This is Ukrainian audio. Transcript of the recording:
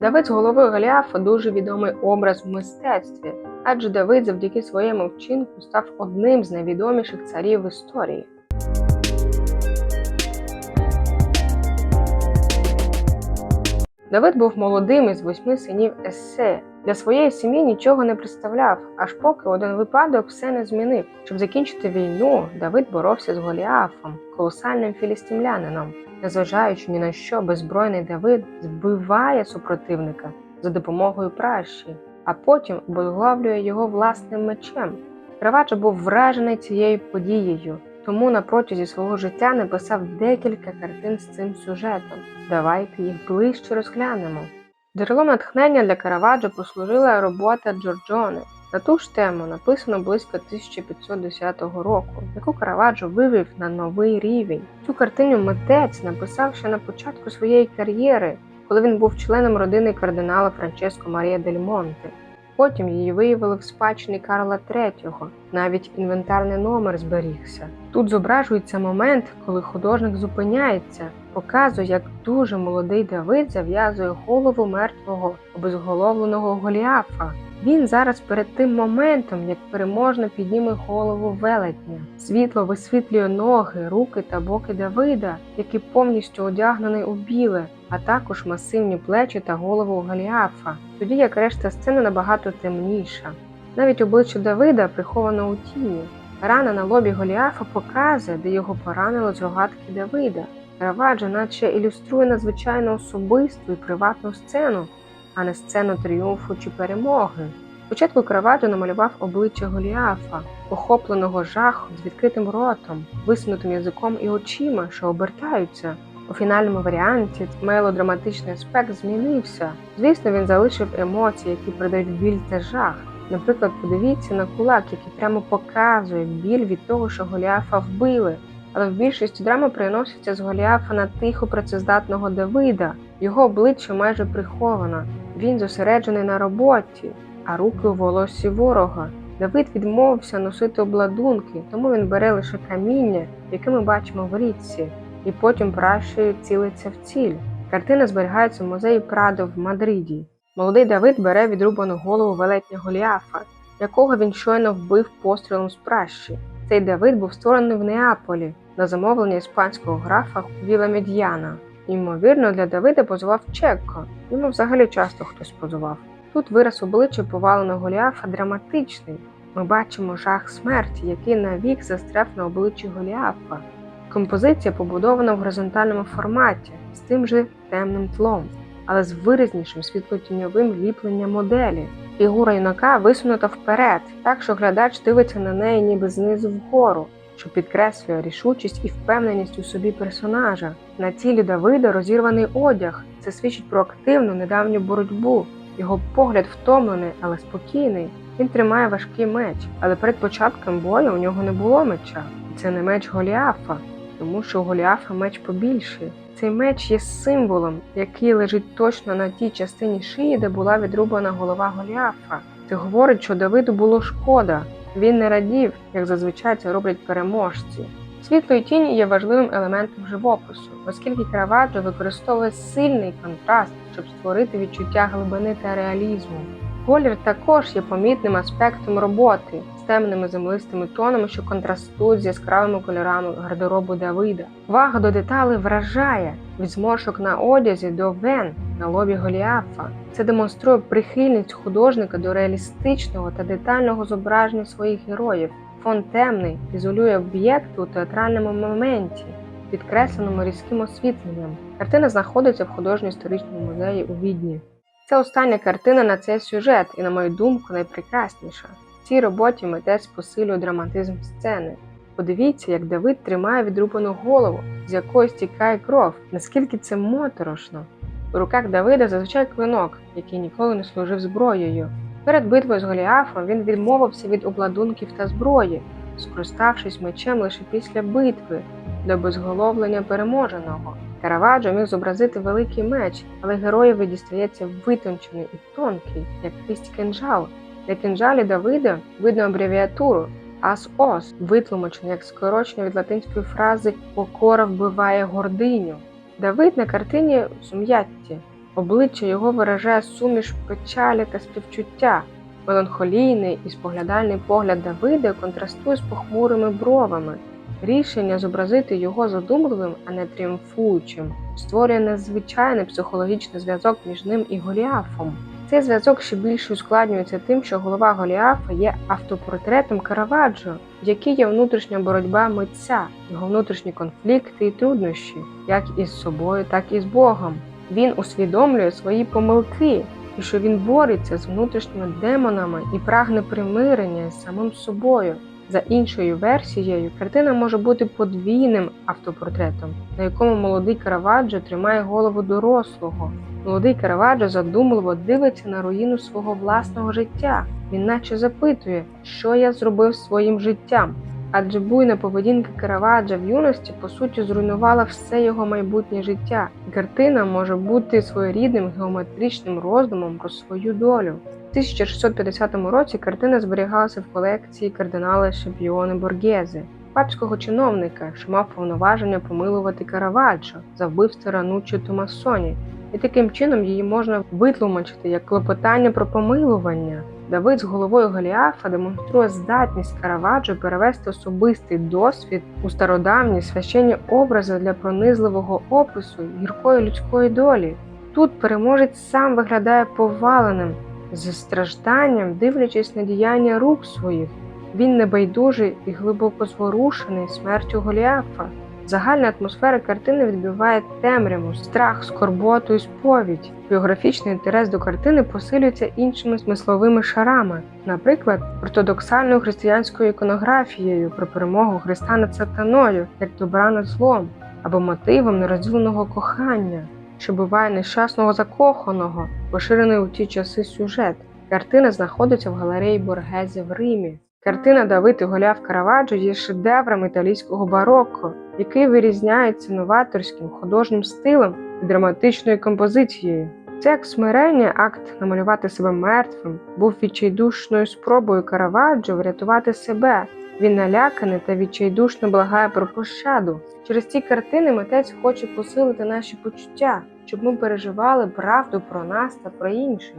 Давид з головою Голіафа дуже відомий образ в мистецтві, адже Давид завдяки своєму вчинку став одним з найвідоміших царів в історії. Давид був молодим із восьми синів Есе. Для своєї сім'ї нічого не представляв, аж поки один випадок все не змінив. Щоб закінчити війну, Давид боровся з Голіафом, колосальним філістимлянином. Незважаючи ні на що, беззбройний Давид збиває супротивника за допомогою пращі, а потім обезглавлює його власним мечем. Краваджо був вражений цією подією, тому на протязі свого життя написав декілька картин з цим сюжетом. Давайте їх ближче розглянемо. Джерелом натхнення для Караваджо послужила робота Джорджони. На ту ж тему написано близько 1510 року, яку Караваджо вивів на новий рівень. Цю картину митець написав ще на початку своєї кар'єри, коли він був членом родини кардинала Франческо Марія Дель Монте. Потім її виявили в спадщині Карла III, навіть інвентарний номер зберігся. Тут зображується момент, коли художник зупиняється, показує, як дуже молодий Давид зав'язує голову мертвого обезголовленого Голіафа. Він зараз перед тим моментом, як переможно підніме голову велетня. Світло висвітлює ноги, руки та боки Давида, який повністю одягнений у біле, а також масивні плечі та голову Голіафа, тоді як решта сцени набагато темніша. Навіть обличчя Давида приховано у тіні. Рана на лобі Голіафа показує, де його поранило з рогатки Давида. Караваджо наче ілюструє надзвичайно особисту і приватну сцену, а не сцену тріумфу чи перемоги. Спочатку Караваджо намалював обличчя Голіафа, охопленого жахом з відкритим ротом, висунутим язиком і очима, що обертаються. У фінальному варіанті мелодраматичний аспект змінився. Звісно, він залишив емоції, які придають біль та жах. Наприклад, подивіться на кулак, який прямо показує біль від того, що Голіафа вбили. Але в більшості драми переноситься з Голіафа на тихо працездатного Давида. Його обличчя майже приховано. Він зосереджений на роботі, а руки у волоссі ворога. Давид відмовився носити обладунки, тому він бере лише каміння, яке ми бачимо в річці, і потім пращою цілиться в ціль. Картина зберігається в музеї Прадо в Мадриді. Молодий Давид бере відрубану голову велетня Голіафа, якого він щойно вбив пострілом з пращі. Цей Давид був створений в Неаполі на замовлення іспанського графа Віла Мед'яна. Ймовірно, для Давида позував Чекко. Йому взагалі часто хтось позував. Тут вираз обличчя поваленого Голіафа драматичний. Ми бачимо жах смерті, який навік застряв на обличчі Голіафа. Композиція побудована в горизонтальному форматі з тим же темним тлом, але з виразнішим світлотіньовим ліпленням моделі. Фігура юнака висунута вперед, так що глядач дивиться на неї ніби знизу вгору, що підкреслює рішучість і впевненість у собі персонажа. На тілі Давида розірваний одяг. Це свідчить про активну недавню боротьбу. Його погляд втомлений, але спокійний. Він тримає важкий меч, але перед початком бою у нього не було меча. Це не меч Голіафа, тому що у Голіафа меч побільший. Цей меч є символом, який лежить точно на тій частині шиї, де була відрубана голова Голіафа. Це говорить, що Давиду було шкода. Він не радів, як зазвичай це роблять переможці. Світло і тіні є важливим елементом живопису, оскільки Караваджо використовує сильний контраст, щоб створити відчуття глибини та реалізму. Колір також є помітним аспектом роботи з темними землистими тонами, що контрастують з яскравими кольорами гардеробу Давида. Увага до деталей вражає від зморшок на одязі до вен на лобі Голіафа. Це демонструє прихильність художника до реалістичного та детального зображення своїх героїв. Фон темний ізолює об'єкт у театральному моменті, підкресленому різким освітленням. Картина знаходиться в художньо-історичному музеї у Відні. Це остання картина на цей сюжет, і, на мою думку, найпрекрасніша. В цій роботі митець посилює драматизм сцени. Подивіться, як Давид тримає відрубану голову, з якої стікає кров, наскільки це моторошно. У руках Давида зазвичай клинок, який ніколи не служив зброєю. Перед битвою з Голіафом він відмовився від обладунків та зброї, скориставшись мечем лише після битви для безголовлення переможеного. Караваджо міг зобразити великий меч, але героєві дістається витончений і тонкий, як кисть кинжал. На кинжалі Давида видно абревіатуру ас-ос, витлумачену як скорочення від латинської фрази Покора вбиває гординю. Давид на картині в сум'ятті. Обличчя його виражає суміш печалі та співчуття. Меланхолійний і споглядальний погляд Давида контрастує з похмурими бровами. Рішення зобразити його задумливим, а не тріумфуючим, створює надзвичайний психологічний зв'язок між ним і Голіафом. Цей зв'язок ще більше ускладнюється тим, що голова Голіафа є автопортретом Караваджо, в якій є внутрішня боротьба митця, його внутрішні конфлікти і труднощі, як із собою, так і з Богом. Він усвідомлює свої помилки і що він бореться з внутрішніми демонами і прагне примирення з самим собою. За іншою версією, картина може бути подвійним автопортретом, на якому молодий Караваджо тримає голову дорослого. Молодий Караваджо задумливо дивиться на руїну свого власного життя. Він наче запитує, що я зробив своїм життям. Адже буйна поведінка Караваджа в юності по суті зруйнувала все його майбутнє життя. Картина може бути своєрідним геометричним роздумом про свою долю. У 1650 році картина зберігалася в колекції кардинала Шемпіоне Боргезе, папського чиновника, що мав повноваження помилувати Караваджо за вбивство Рануччо Томасоні, і таким чином її можна витлумачити як клопотання про помилування. Давид з головою Голіафа демонструє здатність Караваджо перевести особистий досвід у стародавні священні образи для пронизливого опису гіркої людської долі. Тут переможець сам виглядає поваленим, зі стражданням, дивлячись на діяння рук своїх. Він небайдужий і глибоко зворушений смертю Голіафа. Загальна атмосфера картини відбиває темряву, страх, скорботу і сповідь. Біографічний інтерес до картини посилюється іншими смисловими шарами, наприклад, ортодоксальною християнською іконографією про перемогу Христа над сатаною, як добра над злом, або мотивом нерозділеного кохання, що буває нещасного закоханого, поширений у ті часи сюжет. Картина знаходиться в галереї Боргезе в Римі. Картина Давид і Голяв Караваджо є шедевром італійського барокко, який вирізняється новаторським художнім стилем і драматичною композицією. Це як смирення, акт намалювати себе мертвим, був відчайдушною спробою Караваджо врятувати себе. Він наляканий та відчайдушно благає про пощаду. Через ці картини митець хоче посилити наші почуття, щоб ми переживали правду про нас та про інших.